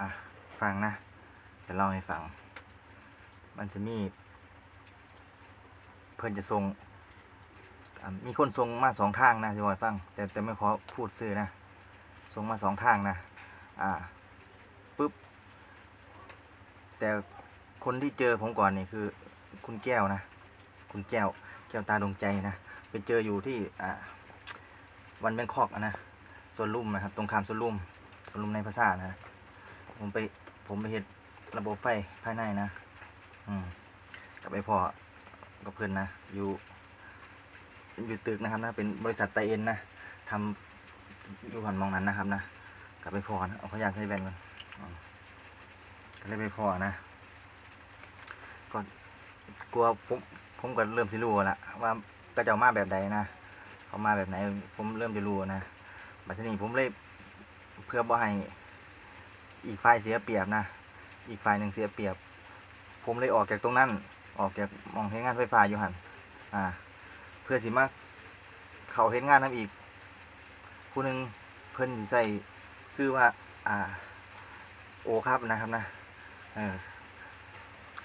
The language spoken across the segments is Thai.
อะ ฟังนะ จะเล่าให้ฟัง มันจะมี เพิ่อนจะส่งมีคนส่งมาสองทางนะจะบอกให้ฟัง แต่แต่ไม่ขอพูดซื่อนะส่งมาสองทางนะ อ่าปุ๊บ แต่คนที่เจอผมก่อนนี่คือ คุณแก้วนะ คุณแก้ว แก้วตาดวงใจนะ ไปเจออยู่ที่ อ่า วันแบงคอกนะสวนลุ่มนะครับ ตรงข้ามสวนลุ่มสวนลุ่มในภาษานะ ผมไป ผมไปเห็นระบบไฟภายในนะ อืมกับไปพอกับเพื่อนนะ อยู่อยู่ตึกนะครับนะ เป็นบริษัทไตเอ็นนะทำอยู่หันมองนั้นนะครับนะกลับไปพอนะเอาขยะใส่แบนกันก็เลยไปพอนะก็กลัวผมผมก็เริ่มสิรู้ละว่าก็จะเอามาแบบใดนะเขามาแบบไหน ผมเริ่มจะรู้นะบัดนี้ผมเลยเพื่อบ่ให้ อีกฝ่ายเสียเปรียบนะ อีกฝ่ายหนึ่งเสียเปรียบ ผมเลยออกจากตรงนั้น ออกจากมองเห็นงานไฟฟ้าอยู่หันอ่า เพื่อสิมาเขาเห็นงานทำอีก ผู้หนึ่งเพิ่นใส่ชื่อว่า อ่า โอครับนะครับนะ เออ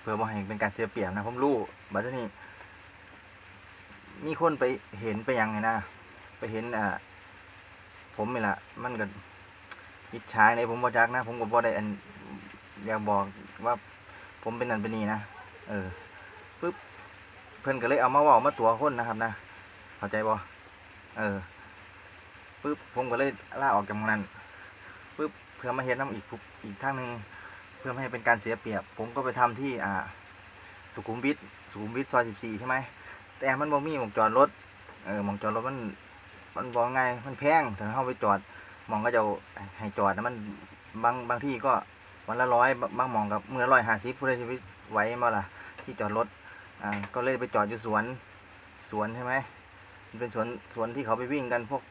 เพื่อบ่ให้เป็นการเสียเปรียบนะผมรู้บัดนี้ มีคนไปเห็นไปยังไงนะ ไปเห็นอ่าผมนี่แหละมันก็ อิจฉาในผมบ่จักนะ ผมก็บ่ได้อันอยากบอกว่าผมเป็นนั่นเป็นนี่นะเออปึ๊บเพิ่อนก็เลยเอามาว้ามาตัวคนนะครับนะเข้าใจบ่เออปึ๊บผมก็เลยล่าออกจากตรงนั้นปึ๊บเพื่อมาเฮ็ดน้ำอีกอีกทางหนึงเพื่อไม่ให้เป็นการเสียเปรียบ ผมก็ไปทำที่อ่า สุขุมวิทสุขุมวิทซอย14ใช่ไหมแต่มันบ่มีหมองจอดรถเออหมองจอดรถมันมันบอกไงมันแพงถ้าเข้าไปจอด มองก็จะให้จอดนะมันบางบางที่ก็วันละร้อยบางมองกับเมื่อร้อยห้าสิบผู้ใดชีวิตไหวมาล่ะ ที่จอดรถอ่าก็เลยไปจอดอยู่สวนสวนใช่ไหมมันเป็นสวนสวนที่เขาไปวิ่งกันพวก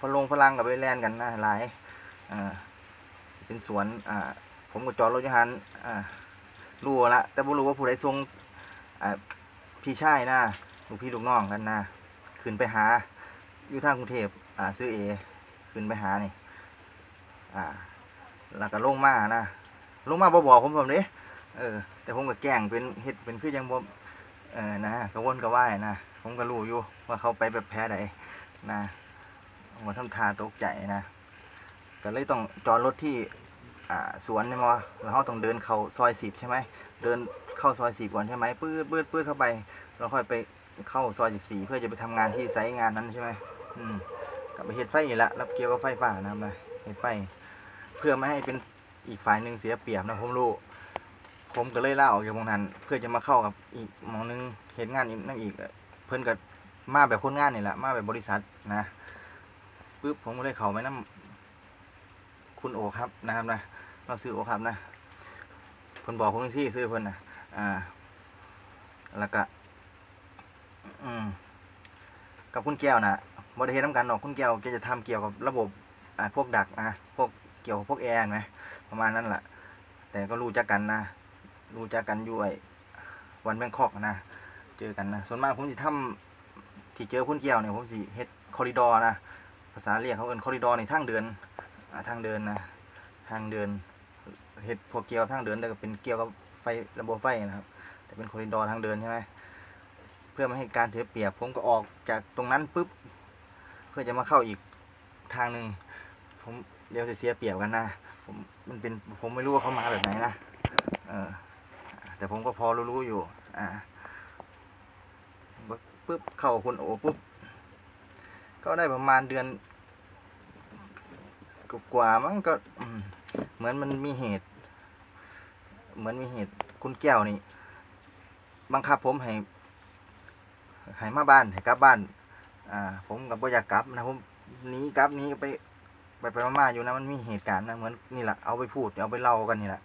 ฝรั่งฝรั่งกับไปแล่นกันนะหลายอ่าเป็นสวนอ่าผมก็จอดรถยู่หันอ่ารู้ละแต่บ่รู้ว่าผู้ใดส่งอ่าพี่ชายนะลูกพี่ลูกน้องกันนะขึ้นไปหาอยู่ทางกรุงเทพอ่าซื้อเอ ขึ้นไปหานี่ อ่า แล้วก็ลงมานะลงมาบ่บอกผมผมเด้เออ แต่ผมก็แกล้งเป็นเฮ็ดเป็นคือยังบ่เออนะกระวนกระวายนะผมก็รู้อยู่ว่าเขาไปแบบแพ้ใดนะผมก็ทำทาตกใจนะก็เลยต้องจอดรถที่อ่าสวนใช่ไหมวะแล้วเขาต้องเดินเข้าซอยสิบใช่ไหมเดินเข้าซอยสิบก่อนใช่ไหมปื้ดปื้ดปื้ดเข้าไปแล้วค่อยไปเข้าซอยสิบสี่เพื่อจะไปทำงานที่ไซต์งานนั้นใช่ไหมอืม กลับไปเฮ็ดไฟนี่ละรับเกี่ยวกับไฟฟ้านะครับนะเฮ็ดไฟ เพื่อไม่ให้เป็นอีกฝ่ายหนึ่งเสียเปรียบนะผมรู้ผมก็เลยเล่าออกจากตรงนั้นเพื่อจะมาเข้ากับอีกมองหนึงเห็นงานอีกนั่นอีก เพิ่อนก็มาแบบคนงานนี่แหละมาแบบบริษัทนะปึ๊บผมก็เลยเขาไปน้ำคุณโอครับนะครับนะเราซื้อโอครับนะเพิ่นบอกผมที่ซื้อเพิ่นนะอ่า แล้วก็อืมกับคุณแก้วนะ บริเฮ็ดน้ำกันหรอกคุณแก้วแกจะทำเกี่ยวกับระบบอ่าพวกดักนะพวกเกี่ยวกับพวกแอร์ไหมประมาณนั้นแหละแต่ก็รู้จักกันนะรู้จักกันอยู่ไอ้วันแบงคอกนะเจอกันนะส่วนมากผมสิทำที่เจอคุณแก้วเนี่ยผมสิเฮ็ดคอริดอร์นะภาษาเรียกเขาเอิ้นคอริดอร์ในทางเดินอ่าทางเดินนะทางเดินเฮ็ดพวกเกี่ยวทางเดินแต่ก็เป็นเกี่ยวกับไฟระบบไฟนะครับ แต่เป็นคอริดอร์ทางเดินใช่ไหมเพื่อไม่ให้การเสียเปรียบผมก็ออกจากตรงนั้นปุ๊บ พื่อจะมาเข้าอีกทางหนึ่งผมเดี๋ยวเสียเปรียบกันนะผมมันเป็นผมไม่รู้ว่าเขามาแบบไหนนะเออ แต่ผมก็พอรู้ๆอยู่ อ่าปุ๊บเข้าคุณโอปุ๊บก็ได้ประมาณเดือนกว่ามั้งก็เหมือนมันมีเหตุ เหมือนมีเหตุคุณแก้วนี่บังคับผมให้ให้มาบ้านให้กลับบ้าน อ่า ผมกับบ่อยากกลับนะผมหนีกลับหนี้ไป ไปไปมาๆอยู่นะมันมีเหตุการณ์นะเหมือนนี่แหละเอาไปพูดเอาไปเล่ากันนี่แหละ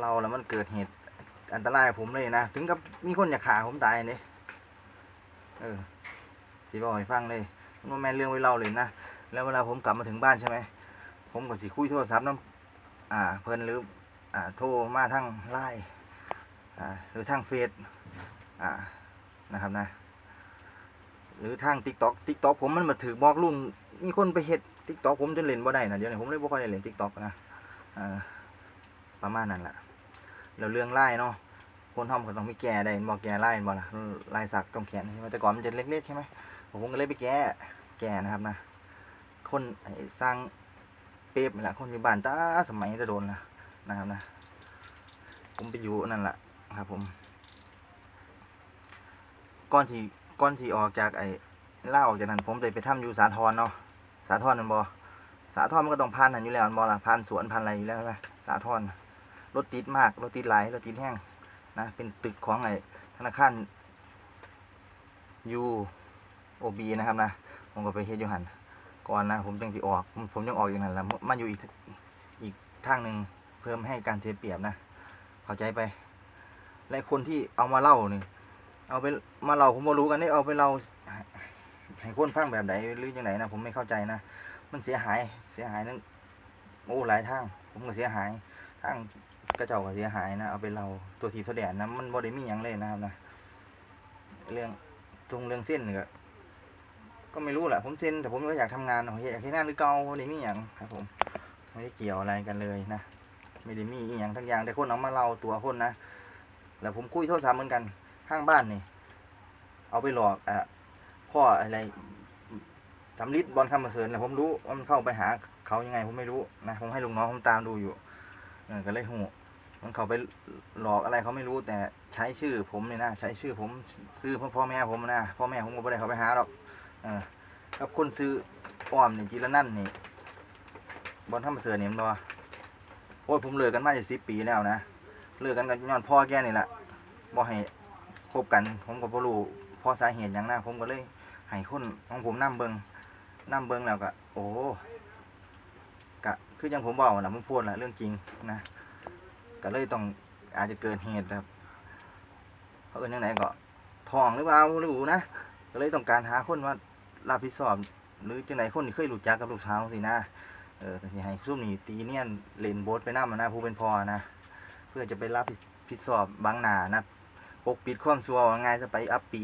เล่าแล้วมันเกิดเหตุอันตรายกับผมเลยนะถึงกับมีคนอยากฆ่าผมตายเนี่ยเออสิบอกให้ฟังเลยมันแม่นเรื่องไว้เล่าเลยนะแล้วเวลาผมกลับมาถึงบ้านใช่ไหมผมก็สิคุยโทรศัพท์น้ำอ่า เพิ่นหรืออ่า โทรมาทางไลน์อ่าหรือทางเฟซอ่านะครับนะ หรือทางติ๊กต็อกติ๊กต็อกผมมันมาถือบอกลุ่นมีคนไปเฮ็ดติ๊กต็อกผมจนเล่นบ่ได้นะเดี๋ยวนี้ผมเลยบ่ค่อยได้เล่นติ๊กต็อกนะประมาณนั้นแหละแล้วเรื่องไล่เนาะคนทอมก็ต้องมีแก่ได้บอกแก่ไล่บ่ล่ะลายสักต้องแขนใช่ไหมแต่ก่อนมันจะเล็กๆใช่ไหมผมก็เลยไปแก้แก่นะครับนะ คนสร้างเป๊บนี่แหละคนอยู่บ้านตาสมัยจะโดนนะนะครับนะ ผมไปอยู่นั่นแหละครับผมก่อนที่ ก่อนที่ออกจากไอ้เล่าออกจากนั้นผมได้ไปทำอยู่สาทรเนาะสาทรนั่นบอสาทรมันก็ต้องผ่านนั่นอยู่แล้วม่นบอละผ่านสวนผ่านอะไรอยู่แล้วนะสาทรรถติดมากรถติดหลายรถติดแห้งนะเป็นตึกของไอ้ธนาคารยูโอบีนะครับนะผมก็ไปเฮ็ดอยู่หันก่อนนะผมจังสิออกผมยังออกอย่างนั้นแหละมาอยู่อีกอีกทางหนึ่งเพิ่มให้การเสียเปรียบนะเข้าใจไป และคนที่เอามาเล่าเนี่ย เอาไปมาเล่าผมบ่รู้กันได้เอาไปเล่าให้คนฟังแบบไหนหรือยังไงนะผมไม่เข้าใจนะมันเสียหายเสียหายนั่นโอ้หลายทาง ผมก็เสียหายทางกระเจ้าก็เสียหายนะเอาไปเล่าตัวทีตัวแดนนะมันบ่ได้มีหยังเลยนะครับนะเรื่องตรงเรื่องเส้นก็ก็ไม่รู้แหละผมเส้นแต่ผมก็อยากทำงานอยากให้งานหรือเก่าบ่ได้มีหยังครับ ผมไม่ได้เกี่ยวอะไรกันเลยนะไม่ได้มีอหย่างทั้งอย่างแต่คนเอามาเล่าตัวคนนะแล้วผมคุยโทรศัพท์เหมือนกัน ข้างบ้านนี่ เอาไปหลอกอะพ่ออะไรสำลิดบอลคำประเสริฐนะผมรู้ว่ามันเข้าไปหาเขายังไงผมไม่รู้นะผมให้ลุงน้องผมตามดูอยู่เออก็เลยหูมันเขาไปหลอกอะไรเขาไม่รู้แต่ใช้ชื่อผมเนี่ยนะใช้ชื่อผมซื้อพ่อพ่อแม่ผมนะพ่อแม่ผมก็ไม่ได้เขาไปหาหรอกเออกับคนซื้ออ้อมนี่จีละนั่นนี่บอลคำประเสริฐเนี่ยมันบอโอ้ยผมเลิกกันมาจะสิบปีแล้วนะเลิกกันกันย้อนพ่อแกนี่แหละบอกให้ คบกัน ผมก็บ่รู้พราะสาเหตุหยังนะผมก็เลยให้คนของผมนํเบิงนํเบิงแล้วก็โอ้กะคือยังผมบอกนะผมพูดแหละเรื่องจริงนะก็เลยต้องอาจจะเกิดเหตุครับเพราะเอิญยังไงก็ทองหรือเปล่าหรือบ่นะก็เลยต้องการหาคนมารับผิดชอบ หรือจังไหนคนที่เคยรู้จักกับลูกสาวสินะเออแต่สิให้ซุ่มนี่ตีเนียนเล่นโบสไปนำนะผู้เป็นพ่อนะเพื่อจะไปรับผิดชอบบางหนานะ กปิดความซัวว่าง่ายจะไปอัพปี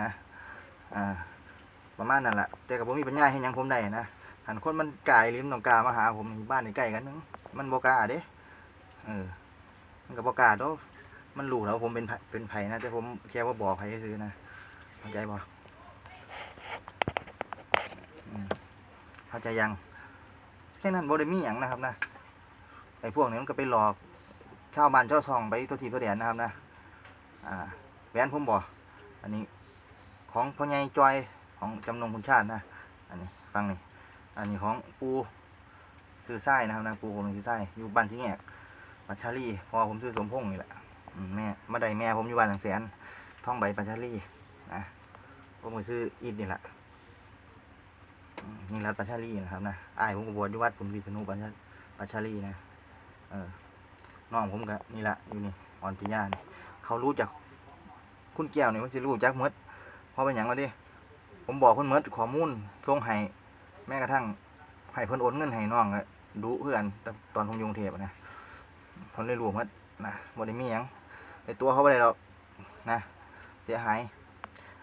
นะอ่าประมาณนั้นแหละแต่กับผมมีปัญญาให้ยังผมได้นะหันคนมันกายลิ้มต้องกามาหาผมบ้านนี่ใกล้กันนึงมันบกาเด้เออมันกับบกาเด้อมันรู้แล้วผมเป็นเป็นไผ่นะแต่ผมแค่ว่าบอกไผซื้อนะเข้าใจบ่อืมเข้าใจยังแค่นั้นบ่ได้มีหยังนะครับนะไอ้พวกนี้มันก็ไปหลอกชาวบ้านชาวซองไปตัวทีตัวเดียนนะครับนะ อ่าแหวนผมบอกอันนี้ของพ่อใหญ่จอยของจำนงคุณชาตินะอันนี้ฟังนี่อันนี้ของปูซื้อไส้นะครับนะปูผมซื้อไส้อยู่บ้านที่แงกปัชชาลีพอผมซื้อสมพงษ์นี่แหละแม่มาได้แม่ผมอยู่บ้านหลังแสนท่องใบปัชชาลีนะผมก็ซื้ออิฐนี่แหละนี่รัดปัชชาลีนะครับนะอ้ายผมก็บวชอยู่วัดผมวิษณุปัชชาปัชชาลีนะเออน้องผมก็นี่แหละอยู่นี่อ่อนปิยานี่ เขารู้จักคุณแก้วนี่มันสิรู้จักหมดเพราะเป็นอย่างว่าดิผมบอกเพิ่นมดข้อมูลส่งให้แม้กระทั่งให้เพิ่นโอนเงินให้น้องอะดูเพื่อนตอนผมยุงเทพนะเพิ่นเลยรู้หมดนะบ่ได้มีหยังไอตัวเขาบ่ได้หรอกนะเสียหาย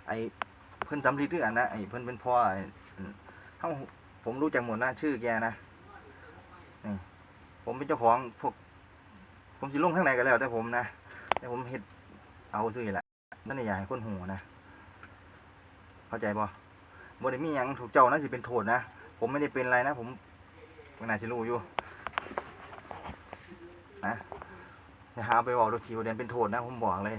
ไอเพิ่นสำลีด้วยกันนะไอเพิ่นเป็นพ่อไอ้าผมรู้จักหมดนะชื่อแกนะนี่ผมเป็นเจ้าของพวก ผมสิลงข้างในก็แล้วแต่ผมนะ แต่ผมเฮ็ด เอาซื่อแหละนั่นอยากให้คนหูนะ เข้าใจบ่บ่ได้มีหยังถูกเจ้านะสิเป็นโทษนะ ผมไม่ได้เป็นอะไรนะ ผมมันน่าสิรู้อยู่ นะอย่าหาไปบอกดูทีว่าเด็นเป็นโทษนะ ผมบอกเลย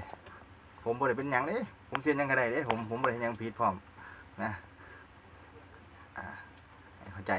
ผมบ่ได้เป็นหยังเด้ผมเซ็นยังก็ไดเด้ผมผมบ่ได้เฮ็ดหยังผิดพร้อมนะ อ่า เข้าใจ